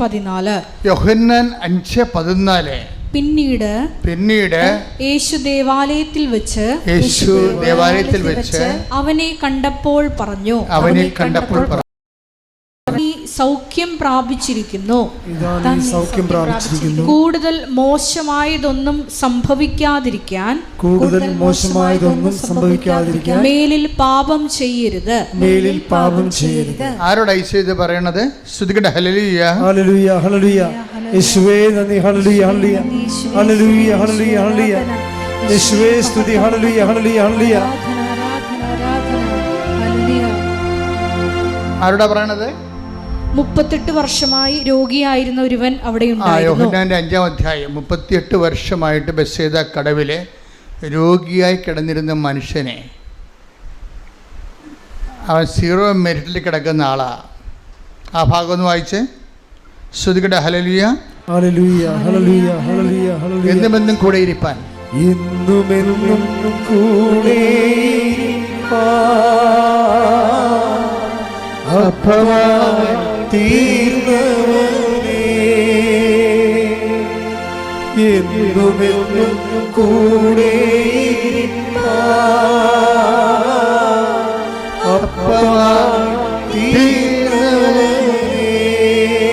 പതിനാല്. യോഹന്നാൻ അഞ്ച് പതിനാല്. പിന്നീട് പിന്നീട് യേശു ദേവാലയത്തിൽ വെച്ച് യേശു ദേവാലയത്തിൽ വെച്ച് അവനെ കണ്ടപ്പോൾ പറഞ്ഞു. അവനെ കണ്ടപ്പോൾ പറഞ്ഞു, സൗഖ്യം പ്രാപിച്ചിരിക്കുന്നു. ഇതാ സൗഖ്യം പ്രാപിച്ചിരിക്കുന്നു. കൂടുതൽ മോശമായതൊന്നും സംഭവിക്കാതിരിക്കാൻ കൂടുതൽ മോശമായതൊന്നും സംഭവിക്കാതിരിക്കാൻ മേലിൽ പാപം ചെയ്യരുത്. മേലിൽ പാപം ചെയ്യരുത്. ആരോട് ഐശ്വര്യ ഇത് പറയണത്? ശ്രുതികട ഹലലിയ ഹല്ലേലൂയ ഹല്ലേലൂയ. യേശുവേ നന്ദി. ഹല്ലേലൂയ ഹല്ലേലൂയ. ഹല്ലേലൂയ ഹല്ലേലൂയ ഹല്ലേലൂയ. യേശുവേ. സ്തുതി. ഹല്ലേലൂയ ഹല്ലേലൂയ ഹല്ലേലൂയ. ആരോടാ പറയണത്? മുപ്പത്തെട്ട് വർഷമായി രോഗിയായിരുന്ന ഒരുവൻ അവിടെ ആ ഉണ്ടായിരുന്നു. അഞ്ചാം അധ്യായം മുപ്പത്തിയെട്ട് വർഷമായിട്ട് ബസ്സേത കടവിലെ രോഗിയായി കിടന്നിരുന്ന മനുഷ്യനെ അവൻ സീറോ മെരിറ്റിൽ കിടക്കുന്ന ആളാ. ആ ഭാഗം ഒന്ന് വായിച്ച്. ശ്രുതികട ഹലലിയ ഹല്ലേലൂയ ഹല്ലേലൂയ ഹല്ലേലൂയ ഹല്ലേലൂയ. എന്നും എന്നും കൂടെ ഇരിപ്പാൻ. എന്നുമെന്നും കൂടെ അപ്പമായി തീർന്നവനേ എന്നുമെന്നും കൂടെ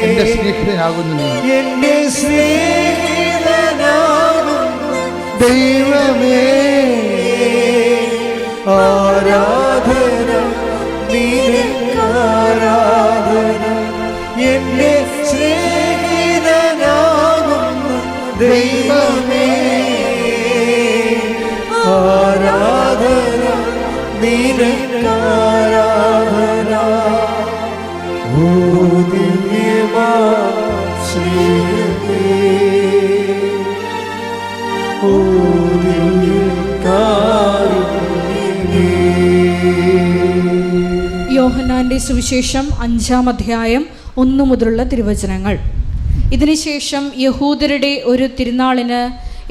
എന്റെ സ്നേഹിതനാകുന്നു നീ. എന്റെ സ്നേഹിതനാകുന്നു ദൈവമേ. ആരാധന നിനക്കാരാധന എന്റെ സ്നേഹിതനാകുന്ന ദൈവമേ. ആരാധന നിരക്കാരാധന. ഓ ദിവ്യമാ സ്നേഹമേ. ഓ യോഹന്നാന്റെ സുവിശേഷം അഞ്ചാം അധ്യായം ഒന്നു മുതലുള്ള തിരുവചനങ്ങൾ. ഇതിനുശേഷം യഹൂദരുടെ ഒരു തിരുനാളിന്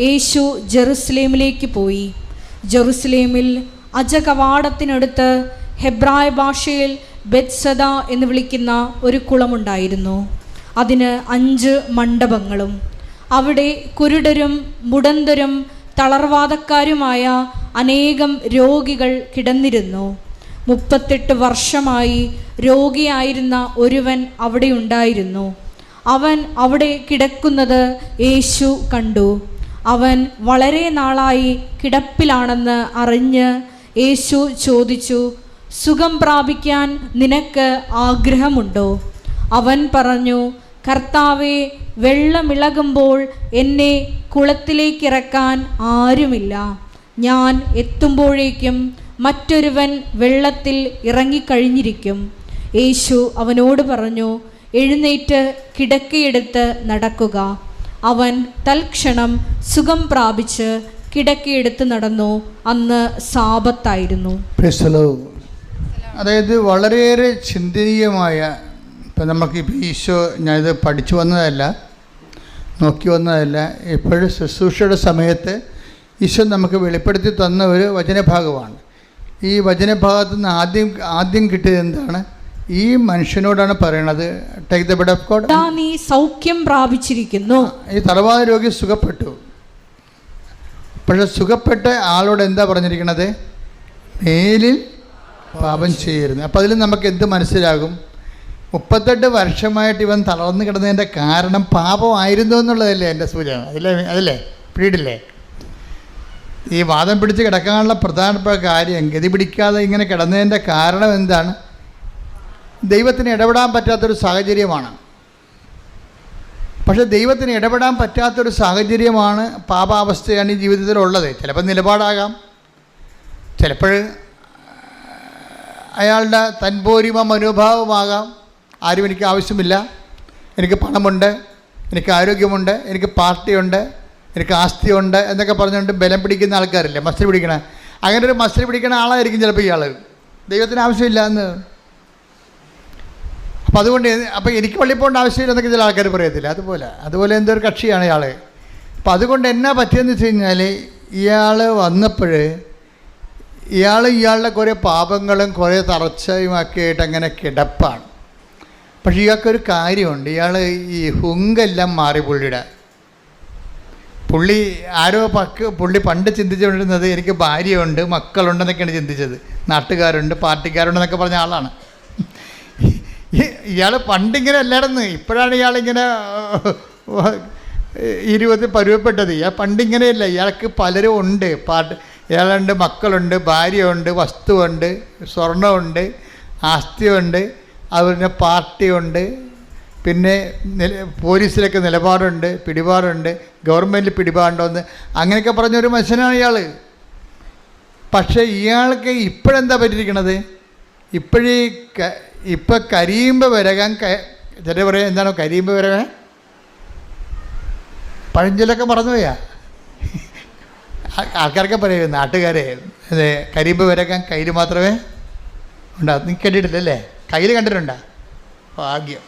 യേശു ജെറുസലേമിലേക്ക് പോയി. ജെറുസലേമിൽ അജകവാടത്തിനടുത്ത് ഹെബ്രായ ഭാഷയിൽ ബെത്സദ എന്ന് വിളിക്കുന്ന ഒരു കുളമുണ്ടായിരുന്നു. അതിന് അഞ്ച് മണ്ഡപങ്ങളും അവിടെ കുരുടരും മുടന്തരും തളർവാദക്കാരുമായ അനേകം രോഗികൾ കിടന്നിരുന്നു. മുപ്പത്തെട്ട് വർഷമായി രോഗിയായിരുന്ന ഒരുവൻ അവിടെ ഉണ്ടായിരുന്നു. അവൻ അവിടെ കിടക്കുന്നത് യേശു കണ്ടു. അവൻ വളരെ നാളായി കിടപ്പിലാണെന്ന് അറിഞ്ഞ് യേശു ചോദിച്ചു സുഖം പ്രാപിക്കാൻ നിനക്ക് ആഗ്രഹമുണ്ടോ? അവൻ പറഞ്ഞു കർത്താവെ വെള്ളമിളകുമ്പോൾ എന്നെ കുളത്തിലേക്കിറക്കാൻ ആരുമില്ല. ഞാൻ എത്തുമ്പോഴേക്കും മറ്റൊരുവൻ വെള്ളത്തിൽ ഇറങ്ങിക്കഴിഞ്ഞിരിക്കും. യേശു അവനോട് പറഞ്ഞു എഴുന്നേറ്റ് കിടക്കയെടുത്ത് നടക്കുക. അവൻ തൽക്ഷണം സുഖം പ്രാപിച്ച് കിടക്കയെടുത്ത് നടന്നു. അന്ന് സാപത്തായിരുന്നു അതായത് വളരെയേറെ ചിന്തനീയമായ ഇപ്പം നമുക്ക് ഇപ്പം ഈശോ ഞാനിത് പഠിച്ചു വന്നതല്ല നോക്കി വന്നതല്ല എപ്പോഴും ശുശ്രൂഷയുടെ സമയത്ത് ഈശോ നമുക്ക് വെളിപ്പെടുത്തി തന്ന ഒരു വചനഭാഗമാണ്. ഈ വചനഭാഗത്തു നിന്ന് ആദ്യം ആദ്യം കിട്ടിയത് എന്താണ്? ഈ മനുഷ്യനോടാണ് പറയുന്നത് take the bed of God ഇതാ നീ സൗഖ്യം പ്രാപിച്ചിരിക്കുന്നു. ഈ തലവാദ രോഗി സുഖപ്പെട്ടു. പക്ഷെ സുഖപ്പെട്ട ആളോട് എന്താ പറഞ്ഞിരിക്കണത്? മേലിൽ പാപം ചെയ്യരുത്. അപ്പം അതിൽ നമുക്ക് എന്ത് മനസ്സിലാകും? മുപ്പത്തെട്ട് വർഷമായിട്ട് ഇവൻ തളർന്നു കിടന്നതിന്റെ കാരണം പാപമായിരുന്നു എന്നുള്ളതല്ലേ എന്റെ സൂചന. അതിലെ അതല്ലേ? പിടിയില്ലേ ഈ വാദം പിടിച്ച് കിടക്കാനുള്ള പ്രധാനപ്പെട്ട കാര്യം ഗതി പിടിക്കാതെ ഇങ്ങനെ കിടന്നതിന്റെ കാരണം എന്താണ്? ദൈവത്തിന് ഇടപെടാൻ പറ്റാത്തൊരു സാഹചര്യമാണ്. പക്ഷേ ദൈവത്തിന് ഇടപെടാൻ പറ്റാത്തൊരു സാഹചര്യമാണ് പാപാവസ്ഥയാണ് ഈ ജീവിതത്തിലുള്ളത്. ചിലപ്പോൾ നിലപാടാകാം. ചിലപ്പോൾ അയാളുടെ തൻപോരിമ മനോഭാവമാകാം. ആരും എനിക്ക് ആവശ്യമില്ല. എനിക്ക് പണമുണ്ട്. എനിക്ക് ആരോഗ്യമുണ്ട്. എനിക്ക് പാർട്ടിയുണ്ട്. എനിക്ക് ആസ്തിയുണ്ട് എന്നൊക്കെ പറഞ്ഞുകൊണ്ട് ബലം പിടിക്കുന്ന ആൾക്കാരില്ലേ? മസ്തി പിടിക്കണ? അങ്ങനെ ഒരു മസ്തി പിടിക്കുന്ന ആളായിരിക്കും ചിലപ്പോൾ ഇയാൾ ദൈവത്തിന് ആവശ്യമില്ല എന്ന്. അപ്പോൾ അതുകൊണ്ട് അപ്പം എനിക്ക് പള്ളി പോകേണ്ട ആവശ്യമില്ല എന്നൊക്കെ ചില ആൾക്കാർ പറയത്തില്ല. അതുപോലെ അതുപോലെ എന്തൊരു കക്ഷിയാണ് ഇയാൾ അപ്പം അതുകൊണ്ട് എന്നാ പറ്റിയെന്ന് വെച്ച് കഴിഞ്ഞാൽ ഇയാൾ വന്നപ്പോൾ ഇയാൾ ഇയാളുടെ കുറേ പാപങ്ങളും കുറേ തറച്ചയുമൊക്കെ ആയിട്ട് അങ്ങനെ കിടപ്പാണ്. പക്ഷേ ഇയാൾക്കൊരു കാര്യമുണ്ട്. ഇയാൾ ഈ ഹുങ്കെല്ലാം മാറി പുള്ളിയുടെ. പുള്ളി ആരോ പക്ക് പുള്ളി പണ്ട് ചിന്തിച്ചുകൊണ്ടിരുന്നത് എനിക്ക് ഭാര്യയുണ്ട് മക്കളുണ്ടെന്നൊക്കെയാണ് ചിന്തിച്ചത്. നാട്ടുകാരുണ്ട് പാർട്ടിക്കാരുണ്ടെന്നൊക്കെ പറഞ്ഞ ആളാണ്. ഇയാൾ പണ്ടിങ്ങനെ അല്ലായിരുന്നു. ഇപ്പോഴാണ് ഇയാളിങ്ങനെ ഇരുപത് പരുവപ്പെട്ടത്. ഇയാൾ പണ്ടിങ്ങനെയല്ല. ഇയാൾക്ക് പലരും ഉണ്ട്. പാട്ട് ഇയാളുണ്ട് മക്കളുണ്ട് ഭാര്യയുണ്ട് വസ്തുവുണ്ട് സ്വർണമുണ്ട് ആസ്തിയുണ്ട് അതുപോലെ പാർട്ടിയുണ്ട്. പിന്നെ നില പോലീസിലൊക്കെ നിലപാടുണ്ട് പിടിപാടുണ്ട് ഗവൺമെന്റിൽ പിടിപാടുണ്ടോന്ന് അങ്ങനെയൊക്കെ പറഞ്ഞൊരു മനുഷ്യനാണ് ഇയാൾ പക്ഷേ ഇയാൾക്ക് ഇപ്പോഴെന്താ പറ്റിയിരിക്കണത്? ഇപ്പോഴീ ഇപ്പം കരിയുമ്പോൾ വരകാൻ ചില പറയാം? എന്താണോ കരിയുമ്പോൾ വരകാൻ? പഴഞ്ചൊല്ലൊക്കെ മറന്നുപോയാ? ആൾക്കാരൊക്കെ പറയും നാട്ടുകാരെ അതെ കരിമ്പ് വരക്കാൻ കയ്യിൽ മാത്രമേ ഉണ്ടാ നീ കണ്ടിട്ടില്ലല്ലേ? കയ്യിൽ കണ്ടിട്ടുണ്ടാ? ഭാഗ്യം.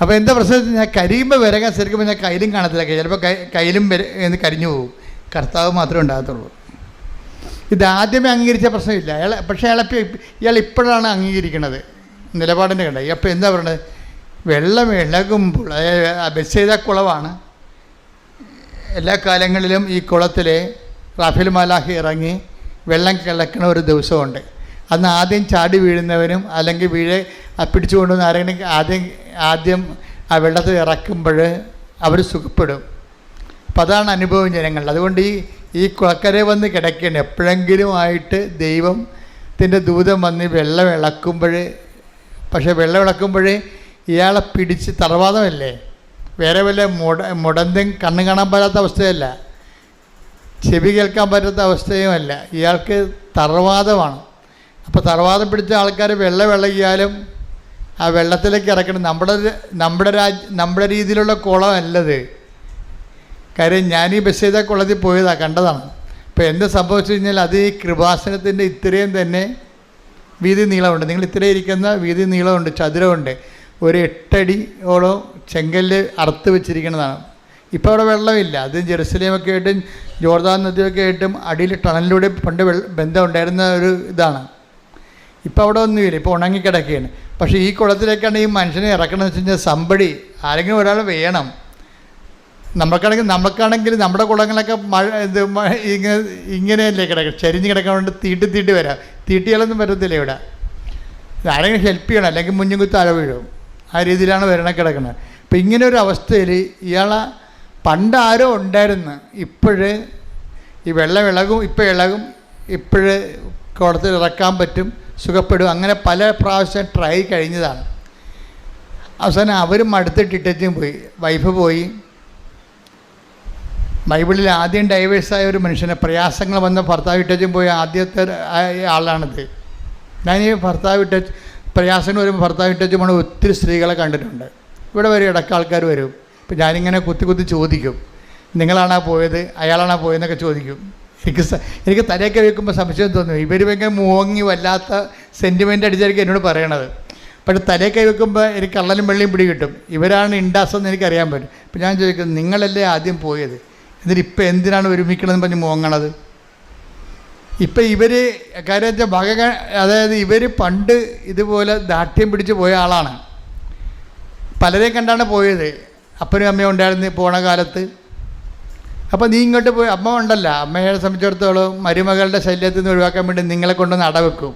അപ്പോൾ എന്താ പ്രശ്നം? ഞാൻ കരിയുമ്പോൾ വിരകാൻ ശരിക്കും ഞാൻ കയ്യിലും കാണത്തില്ല. ചിലപ്പോൾ കയ്യിലും കരിഞ്ഞു പോകും. കർത്താവ് മാത്രമേ ഉണ്ടാകത്തുള്ളൂ. ഇത് ആദ്യമേ അംഗീകരിച്ച പ്രശ്നമില്ല. അയാൾ പക്ഷേ അയാളെ ഇയാൾ ഇപ്പോഴാണ് അംഗീകരിക്കുന്നത് നിലപാടിന്റെ കണ്ട? അപ്പോൾ എന്താ പറയുന്നത് വെള്ളം ഇളകുമ്പോൾ ബസ് ചെയ്ത കുളമാണ്. എല്ലാ കാലങ്ങളിലും ഈ കുളത്തിൽ റാഫേൽ മാലാഹി ഇറങ്ങി വെള്ളം കിളക്കണ ഒരു ദിവസമുണ്ട്. അന്ന് ആദ്യം ചാടി വീഴുന്നവനും അല്ലെങ്കിൽ വീഴെ പിടിച്ചുകൊണ്ടുവന്ന് പിടിച്ചു കൊണ്ടുവന്ന് ആരെങ്കിലും ആദ്യം ആദ്യം ആ വെള്ളത്തിൽ ഇറക്കുമ്പോൾ അവർ സുഖപ്പെടും. അപ്പം അതാണ് അനുഭവം ജനങ്ങളുടെ അതുകൊണ്ട് ഈ ഈ കുളക്കരെ വന്ന് കിടക്കുകയാണ് എപ്പോഴെങ്കിലും ആയിട്ട് ദൈവത്തിന്റെ ദൂതം വന്ന് വെള്ളം ഇളക്കുമ്പോൾ പക്ഷേ വെള്ളം ഇളക്കുമ്പോൾ ഇയാളെ പിടിച്ച് തറവാദമല്ലേ വേറെ വല്ല മുട മുടന്തും കണ്ണ് കാണാൻ പറ്റാത്ത അവസ്ഥയല്ല. ചെവി കേൾക്കാൻ പറ്റാത്ത അവസ്ഥയുമല്ല. ഇയാൾക്ക് തറവാദമാണ് അപ്പോൾ തറവാദം പിടിച്ച ആൾക്കാർ വെള്ളം വിളകിയാലും ആ വെള്ളത്തിലേക്ക് ഇറക്കണം. നമ്മുടെ നമ്മുടെ രാജ്യ നമ്മുടെ രീതിയിലുള്ള കുളമല്ലത് കാര്യം ഞാൻ ഈ ബസ് കോളേജിൽ പോയതാണ് കണ്ടതാണ്. അപ്പോൾ എന്ത് സംഭവിച്ചു കഴിഞ്ഞാൽ അത് ഈ കൃപാസനത്തിന്റെ ഇത്രയും തന്നെ വീതി നീളമുണ്ട്. നിങ്ങൾ ഇത്രയും ഇരിക്കുന്ന വീതി നീളമുണ്ട് ചതുരമുണ്ട്. ഒരു എട്ടടിയോളം ചെങ്കല്ല് അറുത്ത് വെച്ചിരിക്കുന്നതാണ്. ഇപ്പോൾ അവിടെ വെള്ളമില്ല. അത് ജെറുസലേമൊക്കെ ആയിട്ടും ജോർദാൻ നദിയൊക്കെ ആയിട്ടും അടിയിൽ ടണലിലൂടെ പണ്ട് ബന്ധം ഉണ്ടായിരുന്ന ഒരു ഇതാണ്. ഇപ്പോൾ അവിടെ ഒന്നുമില്ല. ഇപ്പോൾ ഉണങ്ങിക്കിടക്കുകയാണ്. പക്ഷേ ഈ കുളത്തിലേക്കാണ് ഈ മനുഷ്യനെ ഇറക്കണമെന്ന് വെച്ച് കഴിഞ്ഞാൽ സമ്പടി ആരെങ്കിലും ഒരാൾ വേണം. നമുക്കാണെങ്കിൽ നമുക്കാണെങ്കിൽ നമ്മുടെ കുളങ്ങളൊക്കെ മഴ ഇത് ഇങ്ങനെ ഇങ്ങനെയല്ലേ കിടക്കുക ചരിഞ്ഞ് കിടക്കാൻ വേണ്ടി തീട്ടി തീട്ടി വരാം. തീട്ടിയാലൊന്നും വരത്തില്ല ഇവിടെ. ആരെങ്കിലും ഹെൽപ്പ് ചെയ്യണം അല്ലെങ്കിൽ മുഞ്ഞും കുത്ത് അഴ വീഴും. ആ രീതിയിലാണ് വരണ കിടക്കുന്നത്. അപ്പം ഇങ്ങനെ ഒരു അവസ്ഥയിൽ ഇയാളെ പണ്ട് ആരോ ഉണ്ടായിരുന്നു. ഇപ്പോഴ് ഈ വെള്ളം ഇളകും ഇപ്പോൾ ഇളകും ഇപ്പോഴ് കുളത്തിൽ ഇറക്കാൻ പറ്റും സുഖപ്പെടും അങ്ങനെ പല പ്രാവശ്യം ട്രൈ കഴിഞ്ഞതാണ്. അവസാനം അവരും മടുത്തിട്ടിട്ടും പോയി. വൈഫ് പോയി. ബൈബിളിൽ ആദ്യം ഡൈവേഴ്സായ ഒരു മനുഷ്യനെ പ്രയാസങ്ങൾ വന്ന ഭർത്താവ് ഇട്ടച്ചും പോയ ആദ്യത്തെ ആളാണിത്. ഞാൻ ഈ ഭർത്താവ് ഇട്ട പ്രയാസങ്ങൾ വരുമ്പോൾ ഭർത്താവ് ഇട്ടച്ചും പോണ ഒത്തിരി സ്ത്രീകളെ കണ്ടിട്ടുണ്ട്. ഇവിടെ വരും ഇടയ്ക്ക് ആൾക്കാർ വരും. ഇപ്പം ഞാനിങ്ങനെ കുത്തി കുത്തി ചോദിക്കും. നിങ്ങളാണോ പോയത്? അയാളാണോ പോയതെന്നൊക്കെ ചോദിക്കും. എനിക്ക് എനിക്ക് തലയൊക്കെ വെക്കുമ്പോൾ സംശയം തോന്നും. ഇവർ ഭയങ്കര മോങ്ങി വല്ലാത്ത സെന്റിമെന്റ് അടിച്ചായിരിക്കും എന്നോട് പറയണത്. പക്ഷേ തലയൊക്കെ വെക്കുമ്പോൾ എനിക്ക് കള്ളനും വെള്ളിയും പിടി കിട്ടും. ഇവരാണ് ഇൻഡാസെന്ന് എനിക്കറിയാൻ പറ്റും. ഇപ്പം ഞാൻ ചോദിക്കുന്നത് നിങ്ങളല്ലേ ആദ്യം പോയത്? എന്നിട്ട് ഇപ്പം എന്തിനാണ് ഒരുമിക്കണമെന്ന് പറഞ്ഞ് മോങ്ങണത്? ഇപ്പം ഇവർ കാര്യം വെച്ചാൽ ഭഗ അതായത് ഇവർ പണ്ട് ഇതുപോലെ ദാഠ്യം പിടിച്ച് പോയ ആളാണ്. പലരെയും കണ്ടാണ് പോയത്. അപ്പനും അമ്മയും ഉണ്ടായിരുന്നു പോണ കാലത്ത്. അപ്പോൾ നീ ഇങ്ങോട്ട് പോയി അമ്മ ഉണ്ടല്ല. അമ്മയെ സംബന്ധിച്ചിടത്തോളം മരുമകളുടെ ശല്യത്തിൽ നിന്ന് ഒഴിവാക്കാൻ വേണ്ടി നിങ്ങളെ കൊണ്ടൊന്ന് അടവെക്കും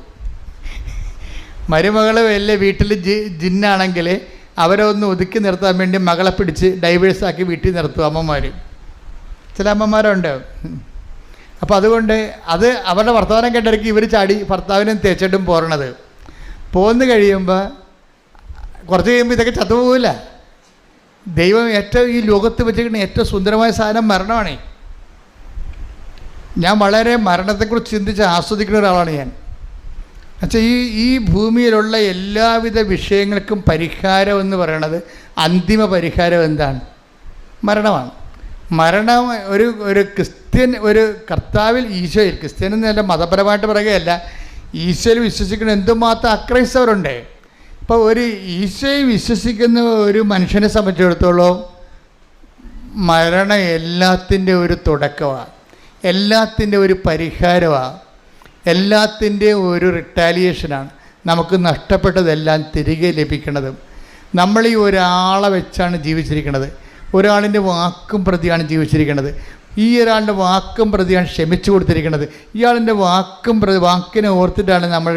മരുമകൾ വലിയ വീട്ടിൽ ജി ജിന്നാണെങ്കിൽ അവരെ ഒന്ന് ഒതുക്കി നിർത്താൻ വേണ്ടി മകളെ പിടിച്ച് ഡൈവേഴ്സാക്കി വീട്ടിൽ നിർത്തും അമ്മമാർ ചില അമ്മമാരുണ്ട് അപ്പോൾ അതുകൊണ്ട് അത് അവരുടെ വർത്തമാനം കേട്ടിടയ്ക്ക് ഇവർ ചാടി ഭർത്താവിനും തേച്ചിട്ടും പോരണത്. പോന്ന് കഴിയുമ്പോൾ കുറച്ച് കഴിയുമ്പോൾ ഇതൊക്കെ ചത്തുപോകില്ല ദൈവം ഏറ്റവും ഈ ലോകത്ത് വെച്ചിരിക്കുന്ന ഏറ്റവും സുന്ദരമായ സാധനം മരണമാണ്. ഞാൻ വളരെ മരണത്തെക്കുറിച്ച് ചിന്തിച്ച് ആസ്വദിക്കുന്ന ഒരാളാണ് ഞാൻ. എന്നുവെച്ചാൽ ഈ ഈ ഭൂമിയിലുള്ള എല്ലാവിധ വിഷയങ്ങൾക്കും പരിഹാരം എന്ന് പറയണത് അന്തിമ പരിഹാരം എന്താണ്? മരണമാണ്. മരണം ഒരു ഒരു ക്രിസ്ത്യൻ ഒരു കർത്താവിൽ ഈശോയിൽ ക്രിസ്ത്യൻ എന്നല്ല മതപരമായിട്ട് പറയുകയല്ല. ഈശോയിൽ വിശ്വസിക്കുന്ന എന്തുമാത്രം അക്രൈസ്തവരുണ്ട്? ഇപ്പോൾ ഒരു ഈശോയിൽ വിശ്വസിക്കുന്ന ഒരു മനുഷ്യനെ സംബന്ധിച്ചിടത്തോളം മരണം എല്ലാത്തിന്റെ ഒരു തുടക്കമാണ് എല്ലാത്തിന്റെ ഒരു പരിഹാരമാണ് എല്ലാത്തിന്റെ ഒരു റിട്ടാലിയേഷനാണ്. നമുക്ക് നഷ്ടപ്പെട്ടതെല്ലാം തിരികെ ലഭിക്കുന്നതും നമ്മൾ ഈ ഒരാളെ വെച്ചാണ് ജീവിച്ചിരിക്കുന്നത് ഒരാളിന്റെ വാക്കും പ്രതിയാണ് ജീവിച്ചിരിക്കുന്നത് ഈ ഒരാളുടെ വാക്കും പ്രതിയാണ് ക്ഷമിച്ചു കൊടുത്തിരിക്കുന്നത് ഇയാളിന്റെ വാക്കും പ്രതി വാക്കിനെ ഓർത്തിട്ടാണ് നമ്മൾ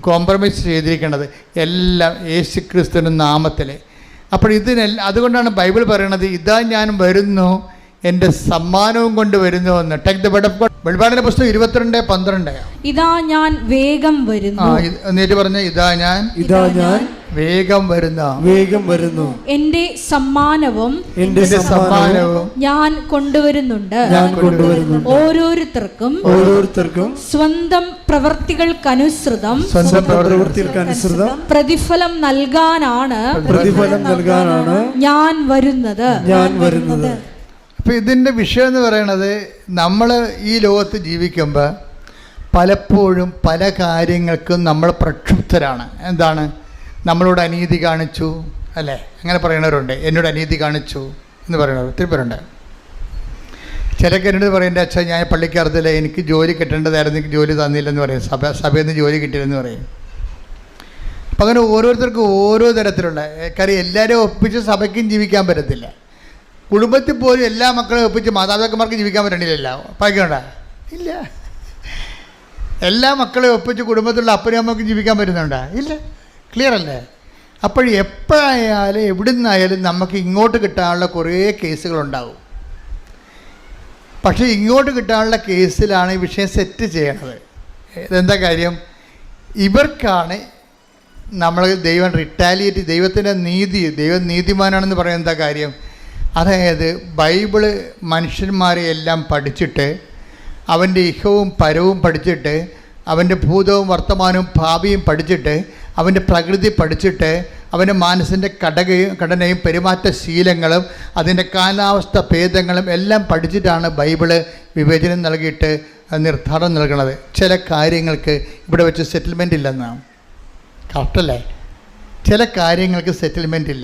കോംപ്രമൈസ് ചെയ്തിരിക്കുന്നത് എല്ലാം യേശു ക്രിസ്തുവിന്റെ നാമത്തിൽ അപ്പോൾ ഇതിനെല്ലാം അതുകൊണ്ടാണ് ബൈബിൾ പറയണത് ഇതാ ഞാൻ വരുന്നു എന്റെ സമ്മാനവും കൊണ്ട് വരുന്നു എന്ന്. Take the bed of God വെളിപാടിന്റെ പുസ്തകം ഇരുപത്തിരണ്ട് പന്ത്രണ്ട്. ഇതാ ഞാൻ വേഗം വരുന്നു. എന്നിട്ട് പറഞ്ഞ ഇതാ ഞാൻ ഇതാ ഞാൻ വേഗം വരുന്ന. വേഗം വരുന്നു. എന്റെ സമ്മാനവും എന്റെ എന്റെ സമ്മാനവും ഞാൻ കൊണ്ടുവരുന്നുണ്ട്. ഞാൻ കൊണ്ടുവരുന്നുണ്ട്. ഓരോരുത്തർക്കും ഓരോരുത്തർക്കും സ്വന്തം പ്രവർത്തികൾക്കനുസൃതം സ്വന്തം പ്രവർത്തികൾക്കനുസൃതം പ്രതിഫലം നൽകാനാണ് പ്രതിഫലം നൽകാനാണ് ഞാൻ വരുന്നത്. ഞാൻ വരുന്നത്. അപ്പോൾ ഇതിന്റെ വിഷയം എന്ന് പറയണത് നമ്മൾ ഈ ലോകത്ത് ജീവിക്കുമ്പോൾ പലപ്പോഴും പല കാര്യങ്ങൾക്കും നമ്മൾ പ്രക്ഷുബ്ധരാണ്. എന്താണ്? നമ്മളോട് അനീതി കാണിച്ചു അല്ലേ? അങ്ങനെ പറയുന്നവരുണ്ട് എന്നോട് അനീതി കാണിച്ചു എന്ന് പറയുന്നവർ ഒത്തിരി പേരുണ്ട്. ചിലക്ക് എന്നോട് പറയേണ്ട അച്ഛാ ഞാൻ പള്ളിക്കറുത്തില്ല എനിക്ക് ജോലി കിട്ടേണ്ടതായിരുന്നു. എനിക്ക് ജോലി തന്നില്ലെന്ന് പറയും. സഭ സഭയിൽ നിന്ന് ജോലി കിട്ടിയില്ലെന്ന് പറയും. അപ്പം അങ്ങനെ ഓരോരുത്തർക്കും ഓരോ തരത്തിലുള്ള കാര്യം എല്ലാവരെയും ഒപ്പിച്ച് സഭയ്ക്കും ജീവിക്കാൻ പറ്റത്തില്ല. കുടുംബത്തിൽ പോലും എല്ലാ മക്കളെയും ഒപ്പിച്ച് മാതാപിതാക്കന്മാർക്ക് ജീവിക്കാൻ പറ്റണില്ല പായ്ക്കണ്ട ഇല്ല. എല്ലാ മക്കളെയും ഒപ്പിച്ച് കുടുംബത്തിലുള്ള അപ്പനും അമ്മക്കും ജീവിക്കാൻ പറ്റുന്നുണ്ടോ? ഇല്ല. ക്ലിയർ അല്ലേ? അപ്പോൾ എപ്പോഴായാലും എവിടെ നിന്നായാലും നമുക്ക് ഇങ്ങോട്ട് കിട്ടാനുള്ള കുറേ കേസുകളുണ്ടാവും. പക്ഷേ ഇങ്ങോട്ട് കിട്ടാനുള്ള കേസിലാണ് ഈ വിഷയം സെറ്റ് ചെയ്യണത്. ഇതെന്താ കാര്യം? ഇവർക്കാണ് നമ്മൾ ദൈവം റിട്ടാലിയേറ്റ് ദൈവത്തിന്റെ നീതി ദൈവം നീതിമാനാണെന്ന് പറയുന്ന എന്താ കാര്യം? അതായത് ബൈബിൾ മനുഷ്യന്മാരെ എല്ലാം പഠിച്ചിട്ട് അവന്റെ ഇഹവും പരവും പഠിച്ചിട്ട് അവന്റെ ഭൂതവും വർത്തമാനവും ഭാവിയും പഠിച്ചിട്ട് അവന്റെ പ്രകൃതി പഠിച്ചിട്ട് അവന്റെ മനസ്സിന്റെ ഘടകയും ഘടനയും പെരുമാറ്റ ശീലങ്ങളും അതിന്റെ കാലാവസ്ഥ ഭേദങ്ങളും എല്ലാം പഠിച്ചിട്ടാണ് ബൈബിൾ വിവേചനം നൽകിയിട്ട് നിർദ്ധാരണം നൽകുന്നത് ചില കാര്യങ്ങൾക്ക് ഇവിടെ വെച്ച് സെറ്റിൽമെന്റ് ഇല്ലെന്നാണ്. കറക്റ്റല്ലേ ചില കാര്യങ്ങൾക്ക് സെറ്റിൽമെന്റ് ഇല്ല.